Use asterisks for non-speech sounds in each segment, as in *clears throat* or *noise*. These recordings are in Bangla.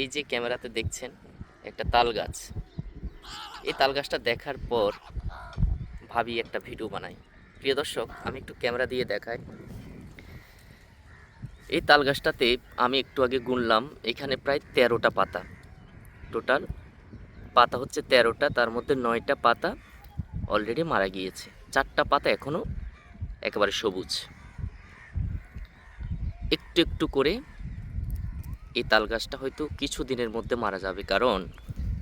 এই যে ক্যামেরাতে দেখছেন, একটা তাল গাছ। এই তাল গাছটা দেখার পর ভাবি একটা ভিডিও বানাই। প্রিয় দর্শক, আমি একটু ক্যামেরা দিয়ে দেখাই। এই তাল গাছটাতে আমি একটু আগে গুনলাম, এখানে প্রায় তেরোটা পাতা। টোটাল পাতা হচ্ছে তেরোটা, তার মধ্যে নয়টা পাতা অলরেডি মারা গিয়েছে। চারটা পাতা এখনও একেবারে সবুজ। একটু একটু করে এই তাল গাছটা হয়তো কিছু দিনের মধ্যে মারা যাবে, কারণ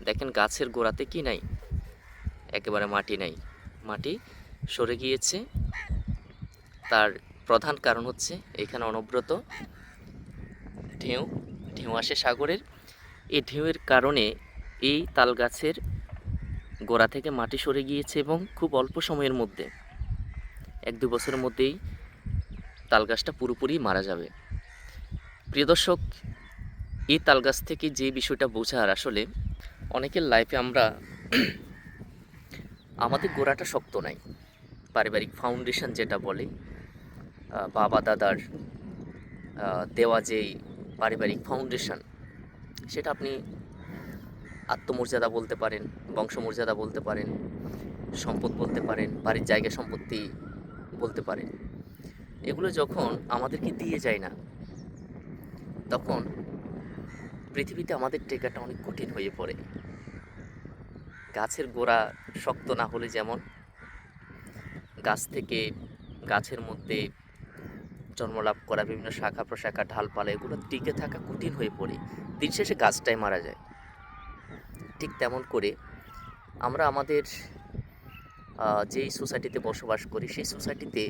দেখেন গাছের গোড়াতে কি নাই? একেবারে মাটি নাই। মাটি সরে গিয়েছে। তার প্রধান কারণ হচ্ছে এখানে অনবরত ঢেউ ঢেউ আসে সাগরের। এই ঢেউয়ের কারণে এই তাল গাছের গোড়া থেকে মাটি সরে গিয়েছে এবং খুব অল্প সময়ের মধ্যে, এক দু বছরের মধ্যেই তাল গাছটা পুরোপুরি মারা যাবে। প্রিয় দর্শক এই তাল গাছ থেকে যে বিষয়টা বোঝার আসলে অনেকের লাইফে আমরা *clears throat* আমাদের গোড়াটা শক্ত নাই। পারিবারিক ফাউন্ডেশন যেটা বলে বাবা, দাদার দেওয়া যেই পারিবারিক ফাউন্ডেশন সেটা আপনি আত্মমর্যাদা বলতে পারেন, বংশমর্যাদা বলতে পারেন, সম্পদ বলতে পারেন, বাড়ির জায়গা সম্পত্তি বলতে পারেন। এগুলো যখন আমাদেরকে দিয়ে যায় না, তখন পৃথিবীতে আমাদের টেকাটা অনেক কঠিন হয়ে পড়ে। গাছের গোড়া শক্ত না হলে যেমন, গাছ থেকে গাছের মধ্যে জন্মলাভ করা বিভিন্ন শাখা প্রশাখা, ঢালপালা, এগুলো টিকে থাকা কঠিন হয়ে পড়ে। দিন শেষে গাছটাই মারা যায়। ঠিক তেমন করে আমরা আমাদের যেই সোসাইটিতে বসবাস করি, সেই সোসাইটিতে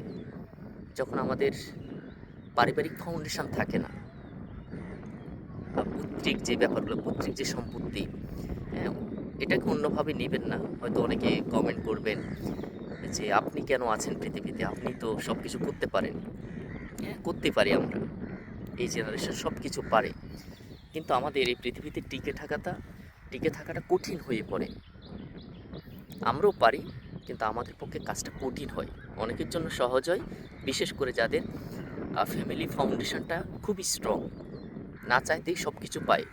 যখন আমাদের পারিবারিক ফাউন্ডেশন থাকে না পৈতৃক যে ব্যাপারগুলো পৈতৃক যে সম্পত্তি হ্যাঁ, এটাকে অন্যভাবে নেবেন না। হয়তো অনেকে কমেন্ট করবেন যে আপনি কেন আছেন পৃথিবীতে? আপনি তো সব কিছু করতে পারেন। হ্যাঁ করতে পারি আমরা। এই জেনারেশন সব কিছু পারে। কিন্তু আমাদের এই পৃথিবীতে টিকে থাকাটা টিকে থাকাটা কঠিন হয়ে পড়ে। আমরাও পারি কিন্তু আমাদের পক্ষে কাজটা কঠিন হয়। অনেকের জন্য সহজ হয় বিশেষ করে যাদের ফ্যামিলি ফাউন্ডেশনটা খুবই স্ট্রং না চাইতেই সব কিছু পায়।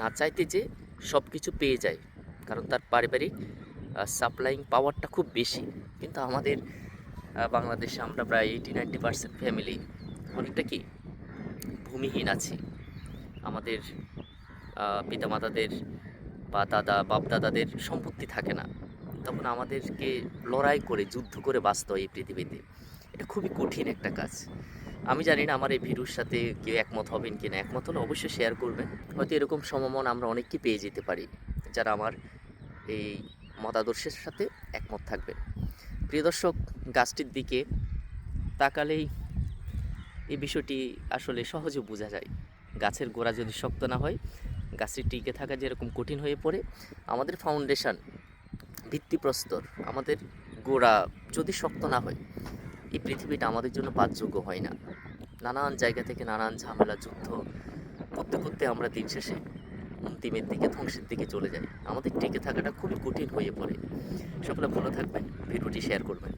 না চাইতে যে সব কিছু পেয়ে যায়, কারণ তার পারিবারিক সাপ্লাইং পাওয়ারটা খুব বেশি। কিন্তু আমাদের বাংলাদেশে আমরা প্রায় এইটি নাইনটি পার্সেন্ট ফ্যামিলি অনেকটা কি? ভূমিহীন আছি। আমাদের পিতামাতাদের বা দাদা বাপ দাদাদের সম্পত্তি থাকে না। তখন আমাদেরকে লড়াই করে, যুদ্ধ করে বাঁচতে হয় এই পৃথিবীতে। এটা খুবই কঠিন একটা কাজ। আমি জানি না আমার এই ভিডিওর সাথে কেউ একমত হবেন কি না একমত হলে অবশ্যই শেয়ার করবেন। হয়তো এরকম সমমন আমরা অনেককে পেয়ে যেতে পারি, যারা আমার এই মতাদর্শের সাথে একমত থাকবেন। প্রিয় দর্শক, গাছটির দিকে তাকালেই এই বিষয়টি আসলে সহজে বোঝা যায়। গাছের গোড়া যদি শক্ত না হয়, গাছটি টিকে থাকা যেরকম কঠিন হয়ে পড়ে, আমাদের ফাউন্ডেশন ভিত্তিপ্রস্তর, আমাদের গোড়া যদি শক্ত না হয় এই পৃথিবীটা আমাদের জন্য বাসযোগ্য হয় না। নানান জায়গা থেকে নানান ঝামেলা, যুদ্ধ করতে করতে আমরা দিন শেষে অন্তিমের দিকে, ধ্বংসের দিকে চলে যাই। আমাদের টিকে থাকাটা খুবই কঠিন হয়ে পড়ে। সকলে ভালো থাকবেন। ভিডিওটি শেয়ার করবেন।